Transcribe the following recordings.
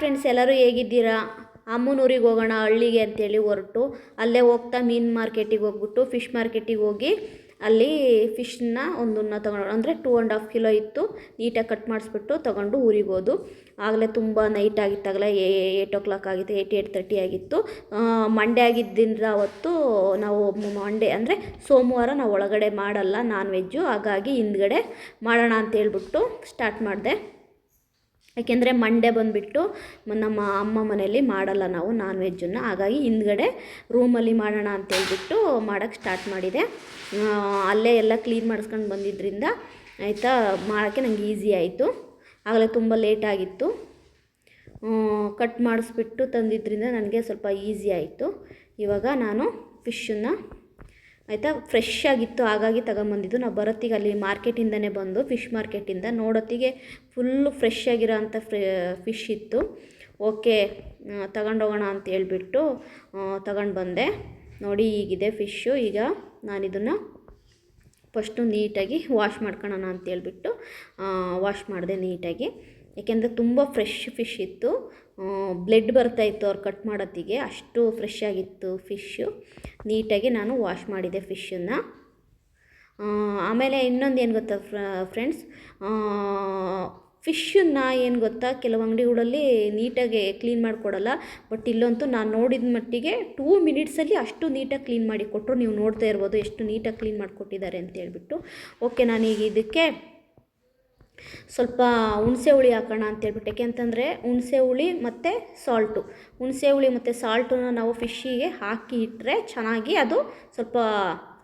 Friends ಎಲ್ಲರೂ ಹೇಗಿದ್ದೀರಾ? ಅಮ್ಮನೂರಿಗೆ ಹೋಗೋಣ, ಹಳ್ಳಿಗೆ ಅಂತೇಳಿ ಹೊರಟು. ಅಲ್ಲೇ ಹೋಗ್ತಾ ಮೀನು ಮಾರ್ಕೆಟಿಗೆ ಹೋಗ್ಬಿಟ್ಟು ಫಿಶ್ ಮಾರ್ಕೆಟಿಗೆ ಹೋಗಿ ಅಲ್ಲಿ ಫಿಶ್ನ ಒಂದನ್ನ ತೊಗೊಂಡು ಅಂದರೆ ಟೂ ಆ್ಯಂಡ್ ಹಾಫ್ ಕಿಲೋ ಇತ್ತು. ನೀಟಾಗಿ ಕಟ್ ಮಾಡಿಸ್ಬಿಟ್ಟು ತೊಗೊಂಡು ಊರಿಗೆ ಹೋದು. ಆಗಲೇ ತುಂಬ ನೈಟ್ ಆಗಿತ್ತಾಗಲೇ ಏಯ್ಟ್ ಓ ಕ್ಲಾಕ್ ಆಗಿತ್ತು ಏಯ್ಟ್ ಏಯ್ಟ್ ತರ್ಟಿ ಆಗಿತ್ತು. ಮಂಡೇ ಆಗಿದ್ದಿಂದ ಅವತ್ತು ನಾವು ಮಂಡೇ ಅಂದರೆ ಸೋಮವಾರ ನಾವು ಒಳಗಡೆ ಮಾಡಲ್ಲ ನಾನ್ ವೆಜ್ಜು ಹಾಗಾಗಿ ಹಿಂದ್ಗಡೆ ಮಾಡೋಣ ಅಂತ ಹೇಳ್ಬಿಟ್ಟು ಸ್ಟಾರ್ಟ್ ಮಾಡಿದೆ. ಯಾಕೆಂದರೆ ಮಂಡೇ ಬಂದುಬಿಟ್ಟು ನಮ್ಮ ಅಮ್ಮ ಮನೆಯಲ್ಲಿ ಮಾಡಲ್ಲ ನಾವು ನಾನ್ ವೆಜ್ಜನ್ನು ಹಾಗಾಗಿ ಹಿಂದ್ಗಡೆ ರೂಮಲ್ಲಿ ಮಾಡೋಣ ಅಂತ ಹೇಳ್ಬಿಟ್ಟು ಮಾಡೋಕ್ಕೆ ಸ್ಟಾರ್ಟ್ ಮಾಡಿದೆ. ಅಲ್ಲೇ ಎಲ್ಲ ಕ್ಲೀನ್ ಮಾಡಿಸ್ಕೊಂಡು ಬಂದಿದ್ದರಿಂದ ಆಯಿತಾ, ಮಾಡೋಕ್ಕೆ ನಂಗೆ ಈಸಿ ಆಯಿತು. ಆಗಲೇ ತುಂಬ ಲೇಟ್ ಆಗಿತ್ತು. ಕಟ್ ಮಾಡಿಸ್ಬಿಟ್ಟು ತಂದಿದ್ದರಿಂದ ನನಗೆ ಸ್ವಲ್ಪ ಈಸಿ ಆಯಿತು. ಇವಾಗ ನಾನು ಫಿಶನ್ನು ಆಯಿತಾ? ಫ್ರೆಶ್ ಆಗಿತ್ತು, ಹಾಗಾಗಿ ತಗೊಂಬಂದಿದ್ದು. ನಾವು ಬರೋತ್ತಿಗೆ ಅಲ್ಲಿ ಮಾರ್ಕೆಟಿಂದನೇ ಬಂದು ಫಿಶ್ ಮಾರ್ಕೆಟಿಂದ ನೋಡೋತ್ತಿಗೆ ಫುಲ್ಲು ಫ್ರೆಶ್ ಆಗಿರೋ ಅಂಥ ಫಿಶ್ ಇತ್ತು. ಓಕೆ ತಗೊಂಡೋಗೋಣ ಅಂತ ಹೇಳ್ಬಿಟ್ಟು ತಗೊಂಡು ಬಂದೆ ನೋಡಿ, ಈಗಿದೆ ಫಿಶ್ಶು ಈಗ ನಾನಿದನ್ನು ಫಸ್ಟು ನೀಟಾಗಿ ವಾಶ್ ಮಾಡ್ಕೊಳ್ಳೋಣ ಅಂತ ಹೇಳ್ಬಿಟ್ಟು ವಾಶ್ ಮಾಡಿದೆ ನೀಟಾಗಿ. ಯಾಕೆಂದರೆ ತುಂಬ ಫ್ರೆಶ್ ಫಿಶ್ ಇತ್ತು. ಬ್ಲೆಡ್ ಬರ್ತಾಯಿತ್ತು ಅವ್ರು ಕಟ್ ಮಾಡೋತ್ತಿಗೆ. ಅಷ್ಟು ಫ್ರೆಶ್ ಆಗಿತ್ತು ಫಿಶ್ಶು ನೀಟಾಗಿ ನಾನು ವಾಶ್ ಮಾಡಿದೆ ಫಿಶನ್ನು ಆಮೇಲೆ ಇನ್ನೊಂದು ಏನು ಗೊತ್ತಾ ಫ್ರೆಂಡ್ಸ್? ಫಿಶನ್ನ ಏನು ಗೊತ್ತಾ? ಕೆಲವು ಅಂಗಡಿಗಳಲ್ಲಿ ನೀಟಾಗಿ ಕ್ಲೀನ್ ಮಾಡಿಕೊಡಲ್ಲ. ಬಟ್ ಇಲ್ಲಂತೂ ನಾನು ನೋಡಿದ ಮಟ್ಟಿಗೆ ಟೂ ಮಿನಿಟ್ಸಲ್ಲಿ ಅಷ್ಟು ನೀಟಾಗಿ ಕ್ಲೀನ್ ಮಾಡಿ ಕೊಟ್ಟರು ನೀವು ನೋಡ್ತಾ ಇರ್ಬೋದು ಎಷ್ಟು ನೀಟಾಗಿ ಕ್ಲೀನ್ ಮಾಡಿಕೊಟ್ಟಿದ್ದಾರೆ ಅಂತ ಹೇಳ್ಬಿಟ್ಟು. ಓಕೆ, ನಾನೀಗ ಇದಕ್ಕೆ ಸ್ವಲ್ಪ ಹುಣಸೆ ಹುಳಿ ಹಾಕೋಣ ಅಂತ ಹೇಳ್ಬಿಟ್ಟು. ಯಾಕೆಂತಂದರೆ ಹುಣಸೆ ಹುಳಿ ಮತ್ತು ಸಾಲ್ಟು. ಹುಣಸೆ ಹುಳಿ ಮತ್ತು ಸಾಲ್ಟನ್ನ ನಾವು ಫಿಶ್ಶಿಗೆ ಹಾಕಿ ಇಟ್ಟರೆ ಚೆನ್ನಾಗಿ ಅದು ಸ್ವಲ್ಪ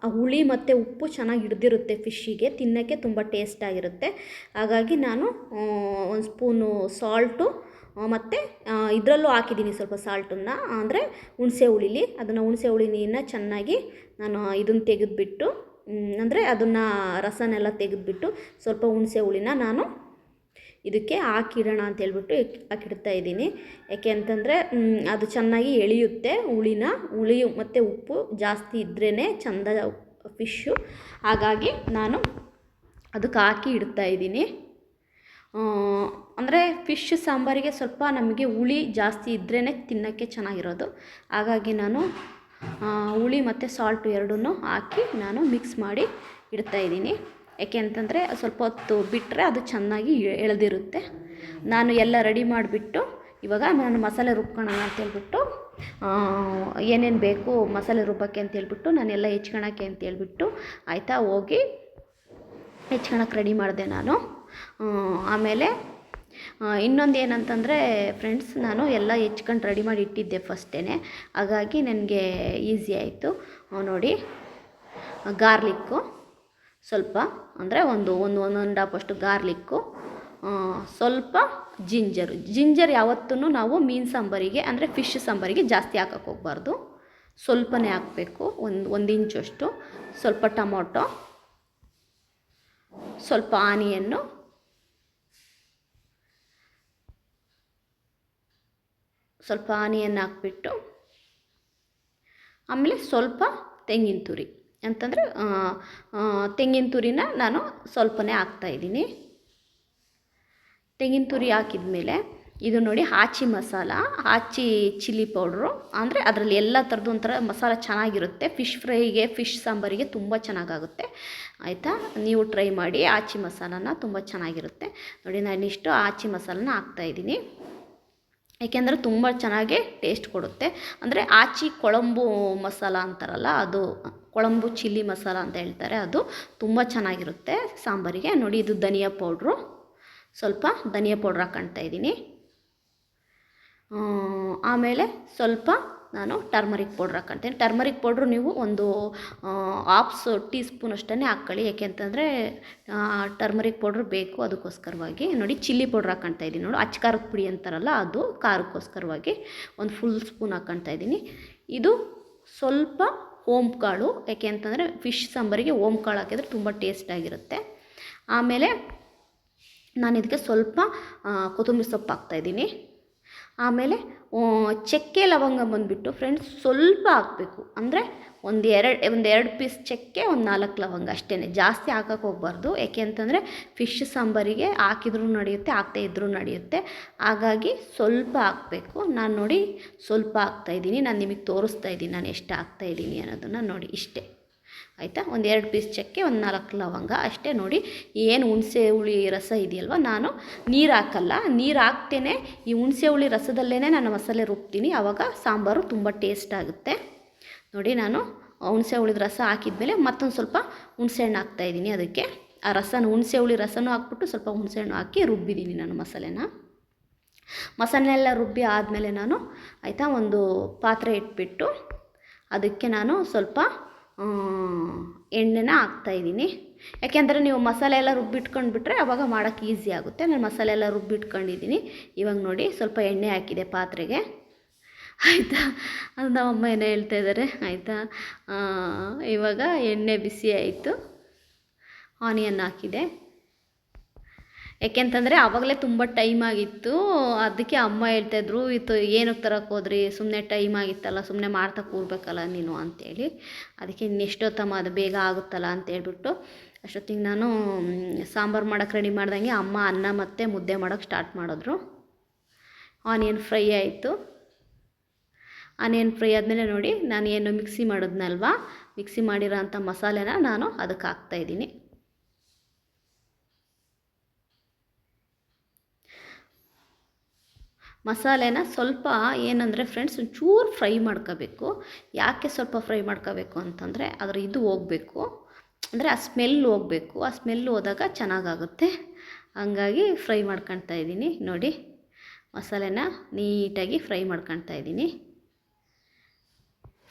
ಆ ಹುಳಿ ಮತ್ತು ಉಪ್ಪು ಚೆನ್ನಾಗಿ ಹಿಡ್ದಿರುತ್ತೆ ಫಿಶ್ಶಿಗೆ ತಿನ್ನೋಕ್ಕೆ ತುಂಬ ಟೇಸ್ಟಾಗಿರುತ್ತೆ ಹಾಗಾಗಿ ನಾನು ಒಂದು ಸ್ಪೂನು ಸಾಲ್ಟು ಮತ್ತು ಇದರಲ್ಲೂ ಹಾಕಿದ್ದೀನಿ ಸ್ವಲ್ಪ ಸಾಲ್ಟನ್ನು. ಅಂದರೆ ಹುಣಸೆ ಹುಳಿಲಿ, ಅದನ್ನು ಹುಣಸೆ ಹುಳಿ ಚೆನ್ನಾಗಿ ನಾನು ಇದನ್ನು ತೆಗೆದುಬಿಟ್ಟು ಅಂದರೆ ಅದನ್ನು ರಸನೆಲ್ಲ ತೆಗೆದುಬಿಟ್ಟು ಸ್ವಲ್ಪ ಹುಣಸೆ ಹುಳಿನ ನಾನು ಇದಕ್ಕೆ ಹಾಕಿಡೋಣ ಅಂತ ಹೇಳ್ಬಿಟ್ಟು ಹಾಕಿಡ್ತಾ ಇದ್ದೀನಿ. ಯಾಕೆ ಅಂತಂದರೆ ಅದು ಚೆನ್ನಾಗಿ ಎಳೆಯುತ್ತೆ ಹುಳಿನ ಹುಳಿ ಮತ್ತು ಉಪ್ಪು ಜಾಸ್ತಿ ಇದ್ರೇ ಚಂದ ಫಿಶ್ಶು ಹಾಗಾಗಿ ನಾನು ಅದಕ್ಕೆ ಹಾಕಿ ಇಡ್ತಾ ಇದ್ದೀನಿ. ಅಂದರೆ ಫಿಶ್ ಸಾಂಬಾರಿಗೆ ಸ್ವಲ್ಪ ನಮಗೆ ಹುಳಿ ಜಾಸ್ತಿ ಇದ್ರೇ ತಿನ್ನೋಕ್ಕೆ ಚೆನ್ನಾಗಿರೋದು. ಹಾಗಾಗಿ ನಾನು ಹುಳಿ ಮತ್ತು ಸಾಲ್ಟು ಎರಡನ್ನೂ ಹಾಕಿ ನಾನು ಮಿಕ್ಸ್ ಮಾಡಿ ಇಡ್ತಾ ಇದ್ದೀನಿ. ಯಾಕೆ ಅಂತಂದರೆ ಸ್ವಲ್ಪ ಹೊತ್ತು ಬಿಟ್ಟರೆ ಅದು ಚೆನ್ನಾಗಿ ಎಳೆದಿರುತ್ತೆ. ನಾನು ಎಲ್ಲ ರೆಡಿ ಮಾಡಿಬಿಟ್ಟು ಇವಾಗ ನಾನು ಮಸಾಲೆ ರುಬ್ಕೊಳ್ಳೋಣ ಅಂತ ಹೇಳ್ಬಿಟ್ಟು ಏನೇನು ಬೇಕು ಮಸಾಲೆ ರುಬ್ಬಕ್ಕೆ ಅಂತ ಹೇಳ್ಬಿಟ್ಟು ನಾನೆಲ್ಲ ಹೆಚ್ಕೊಳಕ್ಕೆ ಅಂತ ಹೇಳ್ಬಿಟ್ಟು ಆಯಿತಾ ಹೋಗಿ ಹೆಚ್ಕೊಳಕ್ಕೆ ರೆಡಿ ಮಾಡಿದೆ ನಾನು. ಆಮೇಲೆ ಇನ್ನೊಂದು ಏನಂತಂದರೆ ಫ್ರೆಂಡ್ಸ್ ನಾನು ಎಲ್ಲ ಹೆಚ್ಕೊಂಡು ರೆಡಿ ಮಾಡಿ ಇಟ್ಟಿದ್ದೆ ಫಸ್ಟೇ ಹಾಗಾಗಿ ನನಗೆ ಈಸಿ ಆಯಿತು. ನೋಡಿ. ಗಾರ್ಲಿಕ್ಕು ಸ್ವಲ್ಪ, ಅಂದರೆ ಒಂದು ಒಂದು ಒಂದೊಂದು ಹಾಪಷ್ಟು ಗಾರ್ಲಿಕ್ಕು ಸ್ವಲ್ಪ ಜಿಂಜರು ಜಿಂಜರ್ ಯಾವತ್ತೂ ನಾವು ಮೀನು ಸಾಂಬಾರಿಗೆ, ಅಂದರೆ ಫಿಶ್ ಸಾಂಬಾರಿಗೆ ಜಾಸ್ತಿ ಹಾಕಕ್ಕೆ ಹೋಗ್ಬಾರ್ದು. ಸ್ವಲ್ಪನೇ ಹಾಕಬೇಕು, ಒಂದು ಒಂದು ಇಂಚಷ್ಟು ಸ್ವಲ್ಪ ಟೊಮೊಟೊ. ಸ್ವಲ್ಪ ಆನಿಯನ್ನು. ಸ್ವಲ್ಪ ಆನಿಯನ್ ಹಾಕ್ಬಿಟ್ಟು, ಆಮೇಲೆ ಸ್ವಲ್ಪ ತೆಂಗಿನ ತುರಿ. ಅಂತಂದರೆ ತೆಂಗಿನ ತುರಿನ ನಾನು ಸ್ವಲ್ಪನೇ ಹಾಕ್ತಾಯಿದ್ದೀನಿ ತೆಂಗಿನ ತುರಿ ಹಾಕಿದ ಮೇಲೆ ಇದು ನೋಡಿ ಆಚಿ ಮಸಾಲ ಆಚಿ ಚಿಲ್ಲಿ ಪೌಡ್ರು. ಅಂದರೆ ಅದರಲ್ಲಿ ಎಲ್ಲ ಥರದ್ದು ಒಂಥರ ಮಸಾಲ ಚೆನ್ನಾಗಿರುತ್ತೆ. ಫಿಶ್ ಫ್ರೈಗೆ, ಫಿಶ್ ಸಾಂಬಾರಿಗೆ ತುಂಬ ಚೆನ್ನಾಗಾಗುತ್ತೆ. ಆಯಿತಾ? ನೀವು ಟ್ರೈ ಮಾಡಿ. ಆಚಿ ಮಸಾಲನ ತುಂಬ ಚೆನ್ನಾಗಿರುತ್ತೆ. ನೋಡಿ, ನಾನಿಷ್ಟು ಆಚಿ ಮಸಾಲನ ಹಾಕ್ತಾಯಿದ್ದೀನಿ ಏಕೆಂದರೆ ತುಂಬ ಚೆನ್ನಾಗಿ ಟೇಸ್ಟ್ ಕೊಡುತ್ತೆ. ಅಂದರೆ ಆಚಿ ಕೊಳಂಬು ಮಸಾಲ ಅಂತಾರಲ್ಲ, ಅದು ಕೊಳಂಬು ಚಿಲ್ಲಿ ಮಸಾಲ ಅಂತ ಹೇಳ್ತಾರೆ, ಅದು ತುಂಬ ಚೆನ್ನಾಗಿರುತ್ತೆ ಸಾಂಬಾರಿಗೆ. ನೋಡಿ, ಇದು ಧನಿಯಾ ಪೌಡ್ರು. ಸ್ವಲ್ಪ ಧನಿಯಾ ಪೌಡ್ರ್ ಹಾಕ್ಕೊಳ್ತಾ ಇದ್ದೀನಿ. ಆಮೇಲೆ ಸ್ವಲ್ಪ ನಾನು ಟರ್ಮರಿಕ್ ಪೌಡ್ರ್ ಹಾಕ್ಕೊಳ್ತೀನಿ ಟರ್ಮರಿಕ್ ಪೌಡ್ರ್ ನೀವು ಒಂದು ಹಾಫ್ ಟೀ ಸ್ಪೂನ್ ಅಷ್ಟೇ ಹಾಕ್ಕೊಳ್ಳಿ ಯಾಕೆ ಅಂತಂದರೆ ಟರ್ಮರಿಕ್ ಪೌಡ್ರ್ ಬೇಕು ಅದಕ್ಕೋಸ್ಕರವಾಗಿ. ನೋಡಿ ಚಿಲ್ಲಿ ಪೌಡ್ರ್ ಹಾಕ್ಕೊಳ್ತಾ ಇದ್ದೀನಿ ನೋಡಿ. ಅಚ್ಚ ಖಾರದ ಪುಡಿ ಅಂತಾರಲ್ಲ, ಅದು ಖಾರಕ್ಕೋಸ್ಕರವಾಗಿ ಒಂದು ಫುಲ್ ಸ್ಪೂನ್ ಹಾಕ್ಕೊಳ್ತಾ ಇದ್ದೀನಿ. ಇದು ಸ್ವಲ್ಪ ಓಮ್ ಕಾಳು. ಯಾಕೆ ಅಂತಂದರೆ ಫಿಶ್ ಸಾಂಬಾರಿಗೆ ಓಮ್ ಕಾಳು ಹಾಕಿದರೆ ತುಂಬ ಟೇಸ್ಟಾಗಿರುತ್ತೆ ಆಮೇಲೆ ನಾನು ಇದಕ್ಕೆ ಸ್ವಲ್ಪ ಕೊತ್ತಂಬರಿ ಸೊಪ್ಪು ಹಾಕ್ತಾಯಿದ್ದೀನಿ ಆಮೇಲೆ ಚಕ್ಕೆ ಲವಂಗ ಬಂದುಬಿಟ್ಟು ಫ್ರೆಂಡ್ಸ್ ಸ್ವಲ್ಪ ಹಾಕಬೇಕು. ಅಂದರೆ ಒಂದು ಎರಡು ಒಂದು ಎರಡು ಪೀಸ್ ಚಕ್ಕೆ, ಒಂದು ನಾಲ್ಕು ಲವಂಗ ಅಷ್ಟೇ ಜಾಸ್ತಿ ಹಾಕೋಕೆ ಹೋಗ್ಬಾರ್ದು. ಯಾಕೆ ಅಂತಂದರೆ ಫಿಶ್ ಸಾಂಬಾರಿಗೆ ಹಾಕಿದ್ರೂ ನಡೆಯುತ್ತೆ ಹಾಕದೇ ಇದ್ರೂ ನಡೆಯುತ್ತೆ. ಹಾಗಾಗಿ ಸ್ವಲ್ಪ ಹಾಕಬೇಕು. ನಾನು ನೋಡಿ ಸ್ವಲ್ಪ ಹಾಕ್ತಾಯಿದ್ದೀನಿ ನಾನು ನಿಮಗೆ ತೋರಿಸ್ತಾ ಇದ್ದೀನಿ. ನಾನು ಎಷ್ಟು ಹಾಕ್ತಾಯಿದ್ದೀನಿ ಅನ್ನೋದನ್ನು ನೋಡಿ. ಇಷ್ಟೇ. ಆಯಿತಾ? ಒಂದು ಎರಡು ಪೀಸ್ ಚಕ್ಕೆ, ಒಂದು ನಾಲ್ಕು ಲವಂಗ. ಅಷ್ಟೇ ನೋಡಿ, ಏನು ಹುಣಸೆ ಹುಳಿ ರಸ ಇದೆಯಲ್ವ? ನಾನು ನೀರು ಹಾಕಲ್ಲ. ನೀರು ಹಾಕ್ತೇನೆ. ಈ ಹುಣಸೆ ಹುಳಿ ರಸದಲ್ಲೇ ನಾನು ಮಸಾಲೆ ರುಬ್ತೀನಿ. ಆವಾಗ ಸಾಂಬಾರು ತುಂಬ ಟೇಸ್ಟ್ ಆಗುತ್ತೆ. ನೋಡಿ, ನಾನು ಹುಣಸೆ ಹುಳಿದ ರಸ ಹಾಕಿದ್ಮೇಲೆ ಮತ್ತೊಂದು ಸ್ವಲ್ಪ ಹುಣಸೆಹಣ್ಣು ಹಾಕ್ತಾಯಿದ್ದೀನಿ ಅದಕ್ಕೆ. ಆ ರಸನ, ಹುಣಸೆ ಹುಳಿ ರಸನೂ ಹಾಕ್ಬಿಟ್ಟು ಸ್ವಲ್ಪ ಹುಣಸೆಹಣ್ಣು ಹಾಕಿ ರುಬ್ಬಿದ್ದೀನಿ ನಾನು ಮಸಾಲೆನ. ಮಸಾಲೆ ಎಲ್ಲ ರುಬ್ಬಿ ಆದಮೇಲೆ ನಾನು ಆಯಿತಾ, ಒಂದು ಪಾತ್ರೆ ಇಟ್ಬಿಟ್ಟು ಅದಕ್ಕೆ ನಾನು ಸ್ವಲ್ಪ ಎಣ್ಣೆನ ಹಾಕ್ತಾಯಿದ್ದೀನಿ ಯಾಕೆಂದರೆ ನೀವು ಮಸಾಲೆ ಎಲ್ಲ ರುಬ್ಬಿಟ್ಕೊಂಡ್ಬಿಟ್ರೆ ಅವಾಗ ಮಾಡೋಕ್ಕೆ ಈಸಿ ಆಗುತ್ತೆ. ನಾನು ಮಸಾಲೆ ಎಲ್ಲ ರುಬ್ಬಿಟ್ಕೊಂಡಿದ್ದೀನಿ. ಇವಾಗ ನೋಡಿ, ಸ್ವಲ್ಪ ಎಣ್ಣೆ ಹಾಕಿದೆ ಪಾತ್ರೆಗೆ. ಆಯಿತಾ? ಅದು ನಮ್ಮಮ್ಮ ಏನೋ ಹೇಳ್ತಾ ಇದ್ದಾರೆ ಆಯಿತಾ? ಇವಾಗ ಎಣ್ಣೆ ಬಿಸಿ ಆಯಿತು. ಆನಿಯನ್ ಹಾಕಿದೆ. ಯಾಕೆಂತಂದರೆ ಆವಾಗಲೇ ತುಂಬ ಟೈಮ್ ಆಗಿತ್ತು. ಅದಕ್ಕೆ ಅಮ್ಮ ಹೇಳ್ತಾಯಿದ್ರು ಇತ್ತು ಏನಕ್ಕೆ ತರಕ್ಕೆ ಹೋದ್ರಿ? ಸುಮ್ಮನೆ ಟೈಮ್ ಆಗಿತ್ತಲ್ಲ ಸುಮ್ಮನೆ ಮಾಡ್ತಾ ಕೂರ್ಬೇಕಲ್ಲ ನೀನು ಅಂತೇಳಿ. ಅದಕ್ಕೆ ಇನ್ನೆಷ್ಟೊತ್ತಮ್ಮ ಅದು ಬೇಗ ಆಗುತ್ತಲ್ಲ ಅಂತ ಹೇಳ್ಬಿಟ್ಟು ಅಷ್ಟೊತ್ತಿಗೆ ನಾನು ಸಾಂಬಾರು ಮಾಡೋಕ್ಕೆ ರೆಡಿ ಮಾಡ್ದಂಗೆ ಅಮ್ಮ ಅನ್ನ ಮತ್ತು ಮುದ್ದೆ ಮಾಡೋಕ್ಕೆ ಸ್ಟಾರ್ಟ್ ಮಾಡಿದ್ರು. ಆನಿಯನ್ ಫ್ರೈ ಆಯಿತು. ಆನಿಯನ್ ಫ್ರೈ ಆದಮೇಲೆ ನೋಡಿ ನಾನು ಏನು ಮಿಕ್ಸಿ ಮಾಡಿದ್ನಲ್ವ? ಮಿಕ್ಸಿ ಮಾಡಿರೋ ಅಂಥ ಮಸಾಲೆನ ನಾನು ಅದಕ್ಕೆ ಹಾಕ್ತಾಯಿದ್ದೀನಿ ಮಸಾಲೆನ ಸ್ವಲ್ಪ ಏನಂದರೆ ಫ್ರೆಂಡ್ಸ್ ಒಂಚೂರು ಫ್ರೈ ಮಾಡ್ಕೋಬೇಕು. ಯಾಕೆ ಸ್ವಲ್ಪ ಫ್ರೈ ಮಾಡ್ಕೋಬೇಕು ಅಂತಂದರೆ ಅದರ ಇದು ಹೋಗಬೇಕು. ಅಂದರೆ ಆ ಸ್ಮೆಲ್ ಹೋಗಬೇಕು. ಆ ಸ್ಮೆಲ್ ಹೋದಾಗ ಚೆನ್ನಾಗಾಗುತ್ತೆ. ಹಂಗಾಗಿ ಫ್ರೈ ಮಾಡ್ಕೊಳ್ತಾ ಇದ್ದೀನಿ. ನೋಡಿ, ಮಸಾಲೆನ ನೀಟಾಗಿ ಫ್ರೈ ಮಾಡ್ಕೊಳ್ತಾ ಇದ್ದೀನಿ.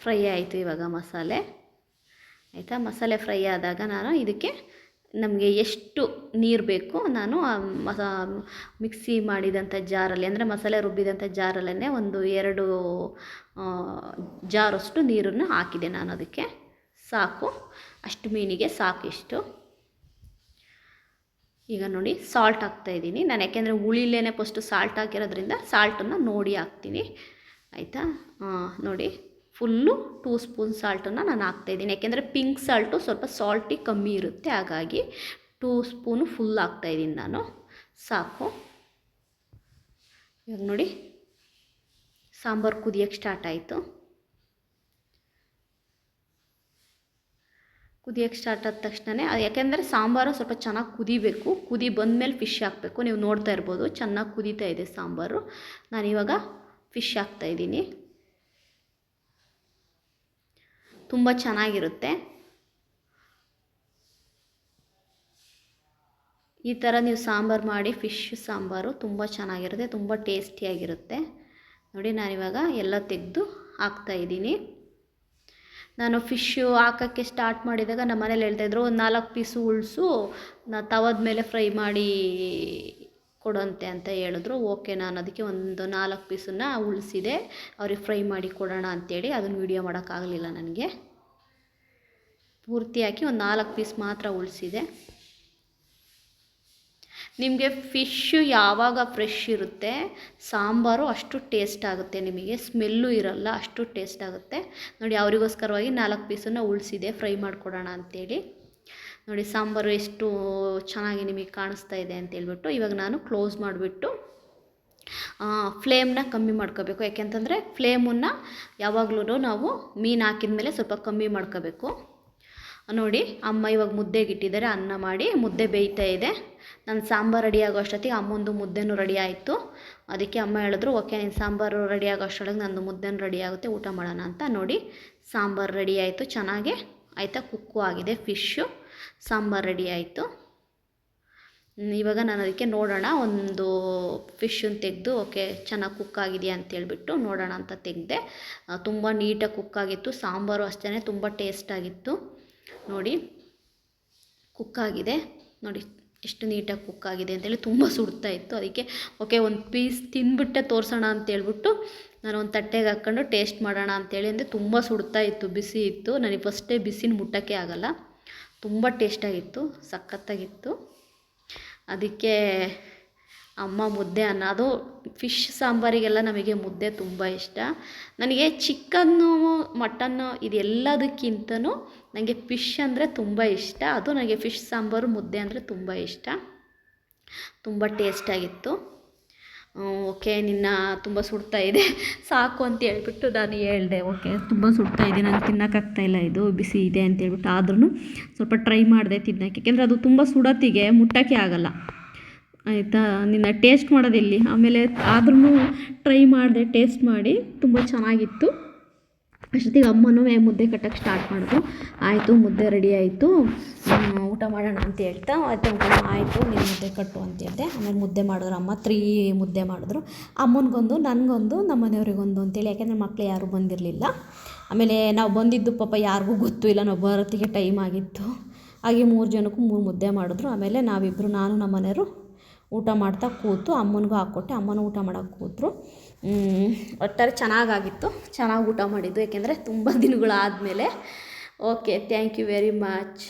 ಫ್ರೈ ಆಯಿತು ಇವಾಗ ಮಸಾಲೆ. ಆಯಿತಾ? ಮಸಾಲೆ ಫ್ರೈ ಆದಾಗ ನಾನು ಇದಕ್ಕೆ ನಮಗೆ ಎಷ್ಟು ನೀರು ಬೇಕು ನಾನು ಮಸ, ಮಿಕ್ಸಿ ಮಾಡಿದಂಥ ಜಾರಲ್ಲಿ, ಅಂದರೆ ಮಸಾಲೆ ರುಬ್ಬಿದಂಥ ಜಾರಲ್ಲೇ ಒಂದು ಎರಡು ಜಾರಷ್ಟು ನೀರನ್ನು ಹಾಕಿದೆ ನಾನು ಅದಕ್ಕೆ. ಸಾಕು. ಅಷ್ಟು ಮೀನಿಗೆ ಸಾಕು ಇಷ್ಟು. ಈಗ ನೋಡಿ ಸಾಲ್ಟ್ ಹಾಕ್ತಾಯಿದ್ದೀನಿ ನಾನು ಯಾಕೆಂದರೆ ಹುಳಿಲೇನೆ ಫಸ್ಟು ಸಾಲ್ಟ್ ಹಾಕಿರೋದ್ರಿಂದ ಸಾಲ್ಟನ್ನು ನೋಡಿ ಹಾಕ್ತೀನಿ. ಆಯಿತಾ? ನೋಡಿ. ಫುಲ್ಲು ಟೂ ಸ್ಪೂನ್ ಸಾಲ್ಟನ್ನು ನಾನು ಹಾಕ್ತಾಯಿದ್ದೀನಿ ಯಾಕೆಂದರೆ ಪಿಂಕ್ ಸಾಲ್ಟು ಸ್ವಲ್ಪ ಸಾಲ್ಟಿ ಕಮ್ಮಿ ಇರುತ್ತೆ. ಹಾಗಾಗಿ ಟೂ ಸ್ಪೂನು ಫುಲ್ ಹಾಕ್ತಾ ಇದ್ದೀನಿ ನಾನು. ಸಾಕು. ಇವಾಗ ನೋಡಿ, ಸಾಂಬಾರು ಕುದಿಯೋಕ್ಕೆ ಸ್ಟಾರ್ಟ್ ಆಯಿತು. ಕುದಿಯೋಕ್ಕೆ ಸ್ಟಾರ್ಟ್ ಆದ ತಕ್ಷಣವೇ ಯಾಕೆಂದರೆ ಸಾಂಬಾರು ಸ್ವಲ್ಪ ಚೆನ್ನಾಗಿ ಕುದಿಬೇಕು. ಕುದಿ ಬಂದಮೇಲೆ ಫಿಶ್ ಹಾಕಬೇಕು. ನೀವು ನೋಡ್ತಾ ಇರ್ಬೋದು, ಚೆನ್ನಾಗಿ ಕುದೀತಾ ಇದೆ ಸಾಂಬಾರು. ನಾನಿವಾಗ ಫಿಶ್ ಹಾಕ್ತಾಯಿದ್ದೀನಿ ತುಂಬ ಚೆನ್ನಾಗಿರುತ್ತೆ. ಈ ಥರ ನೀವು ಸಾಂಬಾರು ಮಾಡಿ ಫಿಶ್ ಸಾಂಬಾರು ತುಂಬ ಚೆನ್ನಾಗಿರುತ್ತೆ, ತುಂಬ ಟೇಸ್ಟಿಯಾಗಿರುತ್ತೆ ನೋಡಿ, ನಾನಿವಾಗ ಎಲ್ಲ ತೆಗೆದು ಹಾಕ್ತಾಯಿದ್ದೀನಿ ನಾನು ಫಿಶ್ಶು ಹಾಕೋಕ್ಕೆ ಸ್ಟಾರ್ಟ್ ಮಾಡಿದಾಗ ನಮ್ಮ ಮನೇಲಿ ಹೇಳ್ತಾಯಿದ್ರು ಒಂದು ನಾಲ್ಕು ಪೀಸು ಉಳಿಸು, ನಾ ತವದ ಮೇಲೆ ಫ್ರೈ ಮಾಡಿ ಕೊಡಂತೆ ಅಂತ ಹೇಳಿದ್ರು. ಓಕೆ, ನಾನು ಅದಕ್ಕೆ ಒಂದು ನಾಲ್ಕು ಪೀಸನ್ನು ಉಳಿಸಿದೆ. ಅವ್ರಿಗೆ ಫ್ರೈ ಮಾಡಿ ಕೊಡೋಣ ಅಂತೇಳಿ. ಅದನ್ನು ವೀಡಿಯೋ ಮಾಡೋಕ್ಕಾಗಲಿಲ್ಲ ನನಗೆ. ಪೂರ್ತಿ ಹಾಕಿ ಒಂದು ನಾಲ್ಕು ಪೀಸ್ ಮಾತ್ರ ಉಳಿಸಿದೆ. ನಿಮಗೆ ಫಿಶ್ಶು ಯಾವಾಗ ಫ್ರೆಶ್ ಇರುತ್ತೆ, ಸಾಂಬಾರು ಅಷ್ಟು ಟೇಸ್ಟ್ ಆಗುತ್ತೆ ನಿಮಗೆ. ಸ್ಮೆಲ್ಲು ಇರಲ್ಲ, ಅಷ್ಟು ಟೇಸ್ಟ್ ಆಗುತ್ತೆ. ನೋಡಿ, ಅವರಿಗೋಸ್ಕರವಾಗಿ ನಾಲ್ಕು ಪೀಸನ್ನು ಉಳಿಸಿದೆ. ಫ್ರೈ ಮಾಡಿಕೊಡೋಣ ಅಂತೇಳಿ. ನೋಡಿ ಸಾಂಬಾರು ಎಷ್ಟು ಚೆನ್ನಾಗಿ ನಿಮಗೆ ಕಾಣಿಸ್ತಾ ಇದೆ ಅಂತ ಹೇಳ್ಬಿಟ್ಟು ಇವಾಗ ನಾನು ಕ್ಲೋಸ್ ಮಾಡಿಬಿಟ್ಟು ಫ್ಲೇಮ್ನ ಕಮ್ಮಿ ಮಾಡ್ಕೋಬೇಕು. ಯಾಕೆಂತಂದರೆ ಫ್ಲೇಮನ್ನು ಯಾವಾಗಲೂ ನಾವು ಮೀನು ಹಾಕಿದ ಮೇಲೆ ಸ್ವಲ್ಪ ಕಮ್ಮಿ ಮಾಡ್ಕೋಬೇಕು. ನೋಡಿ, ಅಮ್ಮ ಇವಾಗ ಮುದ್ದೆಗೆ ಇಟ್ಟಿದ್ದಾರೆ, ಅನ್ನ ಮಾಡಿ ಮುದ್ದೆ ಬೇಯ್ತಾ ಇದೆ. ನನ್ನ ಸಾಂಬಾರು ರೆಡಿ ಆಗೋ ಅಷ್ಟೊತ್ತಿಗೆ ಅಮ್ಮಂದು ಮುದ್ದೆನೂ ರೆಡಿ ಆಯಿತು. ಅದಕ್ಕೆ ಅಮ್ಮ ಹೇಳಿದ್ರು, ಓಕೆ, ನೀನು ಸಾಂಬಾರು ರೆಡಿ ಆಗೋ ಅಷ್ಟೊಳಗೆ ನಂದು ಮುದ್ದೆನೂ ರೆಡಿ ಆಗುತ್ತೆ, ಊಟ ಮಾಡೋಣ ಅಂತ. ನೋಡಿ, ಸಾಂಬಾರು ರೆಡಿ ಆಯಿತು, ಚೆನ್ನಾಗೆ ಆಯಿತಾ ಕುಕ್ಕು ಆಗಿದೆ ಫಿಶ್ಶು ಸಾಂಬಾರು ರೆಡಿ ಆಯಿತು. ಇವಾಗ ನಾನು ಅದಕ್ಕೆ ನೋಡೋಣ, ಒಂದು ಫಿಶನ್ನು ತೆಗೆದು, ಓಕೆ, ಚೆನ್ನಾಗಿ ಕುಕ್ ಆಗಿದೆಯಾ ಅಂತೇಳ್ಬಿಟ್ಟು ನೋಡೋಣ ಅಂತ ತೆಗೆದೆ. ತುಂಬ ನೀಟಾಗಿ ಕುಕ್ ಆಗಿತ್ತು. ಸಾಂಬಾರು ಅಷ್ಟೇ ತುಂಬ ಟೇಸ್ಟಾಗಿತ್ತು ನೋಡಿ ಕುಕ್ ಆಗಿದೆ. ನೋಡಿ, ಎಷ್ಟು ನೀಟಾಗಿ ಕುಕ್ ಆಗಿದೆ ಅಂತೇಳಿ ತುಂಬ ಸುಡ್ತಾ ಇತ್ತು. ಅದಕ್ಕೆ, ಓಕೆ, ಒಂದು ಪೀಸ್ ತಿಂದ್ಬಿಟ್ಟೆ ತೋರಿಸೋಣ ಅಂತೇಳ್ಬಿಟ್ಟು ನಾನು ಒಂದು ತಟ್ಟೆಗೆ ಹಾಕ್ಕೊಂಡು ಟೇಸ್ಟ್ ಮಾಡೋಣ ಅಂತೇಳಿ ಅಂದರೆ ತುಂಬ ಸುಡ್ತಾ ಇತ್ತು, ಬಿಸಿ ಇತ್ತು. ನನಗೆ ಫಸ್ಟೇ ಬಿಸಿನ ಮುಟ್ಟೋಕ್ಕೆ ಆಗಲ್ಲ. ತುಂಬ ಟೇಸ್ಟಾಗಿತ್ತು, ಸಖತ್ತಾಗಿತ್ತು. ಅದಕ್ಕೆ ಅಮ್ಮ ಮುದ್ದೆ ಅನ್ನ, ಅದು ಫಿಶ್ ಸಾಂಬಾರಿಗೆಲ್ಲ ನಮಗೆ ಮುದ್ದೆ ತುಂಬ ಇಷ್ಟ. ನನಗೆ ಚಿಕನ್ನು, ಮಟನ್ನು ಇದೆಲ್ಲದಕ್ಕಿಂತನೂ ನನಗೆ ಫಿಶ್ ಅಂದರೆ ತುಂಬ ಇಷ್ಟ. ಅದು ನನಗೆ ಫಿಶ್ ಸಾಂಬಾರು, ಮುದ್ದೆ ಅಂದರೆ ತುಂಬ ಇಷ್ಟ. ತುಂಬ ಟೇಸ್ಟಾಗಿತ್ತು. ಓಕೆ, ನಿನ್ನ ತುಂಬ ಸುಡ್ತಾ ಇದೆ. ಸಾಕು ಅಂತ ಹೇಳ್ಬಿಟ್ಟು ನಾನು ಹೇಳಿದೆ, ಓಕೆ, ತುಂಬ ಸುಡ್ತಾ ಇದೆ, ನಂಗೆ ತಿನ್ನೋಕ್ಕಾಗ್ತಾ ಇಲ್ಲ, ಇದು ಬಿಸಿ ಇದೆ ಅಂತ ಹೇಳ್ಬಿಟ್ಟು ಆದ್ರೂ ಸ್ವಲ್ಪ ಟ್ರೈ ಮಾಡಿದೆ ತಿನ್ನೋಕ್ಕೆ. ಯಾಕೆಂದರೆ ಅದು ತುಂಬ ಸುಡತ್ತಿಗೆ, ಮುಟ್ಟೋಕ್ಕೆ ಆಗಲ್ಲ. ಆಯಿತಾ? ನಿನ್ನ ಟೇಸ್ಟ್ ಮಾಡೋದಿಲ್ಲಿ. ಆಮೇಲೆ ಆದ್ರೂ ಟ್ರೈ ಮಾಡಿದೆ, ಟೇಸ್ಟ್ ಮಾಡಿ, ತುಂಬ ಚೆನ್ನಾಗಿತ್ತು. ಅಷ್ಟೊತ್ತಿಗೆ ಅಮ್ಮನೂ ಮುದ್ದೆ ಕಟ್ಟಕ್ಕೆ ಸ್ಟಾರ್ಟ್ ಮಾಡಿದ್ರು. ಆಯಿತು, ಮುದ್ದೆ ರೆಡಿ ಆಯಿತು. ಊಟ ಮಾಡೋಣ ಅಂತ ಹೇಳ್ತಾ, ಆಯಿತು ಆಯಿತು, ನೀನು ಮುದ್ದೆ ಕಟ್ಟು ಅಂತ ಹೇಳಿದೆ. ಆಮೇಲೆ ಮುದ್ದೆ ಮಾಡಿದ್ರು ಅಮ್ಮ, ತ್ರೀ ಮುದ್ದೆ ಮಾಡಿದ್ರು. ಅಮ್ಮನಿಗೊಂದು, ನನಗೊಂದು ನಮ್ಮ ಮನೆಯವ್ರಿಗೊಂದು ಅಂತೇಳಿ ಯಾಕೆಂದರೆ ಮಕ್ಕಳು ಯಾರೂ ಬಂದಿರಲಿಲ್ಲ. ಆಮೇಲೆ ನಾವು ಬಂದಿದ್ದು ಪಾಪ ಯಾರಿಗೂ ಗೊತ್ತೂ ಇಲ್ಲ, ನಾವು ಬರೋತ್ತಿಗೆ ಟೈಮ್ ಆಗಿತ್ತು. ಹಾಗೆ ಮೂರು ಜನಕ್ಕೂ ಮೂರು ಮುದ್ದೆ ಮಾಡಿದ್ರು. ಆಮೇಲೆ ನಾವಿಬ್ಬರು ನಾನು ನಮ್ಮ ಮನೆಯವರು ಊಟ ಮಾಡ್ತಾ ಕೂತು, ಅಮ್ಮನಿಗೂ ಹಾಕ್ಕೊಟ್ಟೆ. ಅಮ್ಮನೂ ಊಟ ಮಾಡೋಕೆ ಕೂತರು. ಒಟ್ಟಾರೆ ಚೆನ್ನಾಗಾಗಿತ್ತು. ಚೆನ್ನಾಗಿ ಊಟ ಮಾಡಿದ್ದು ಏಕೆಂದರೆ ತುಂಬ ದಿನಗಳಾದಮೇಲೆ. Okay thank you very much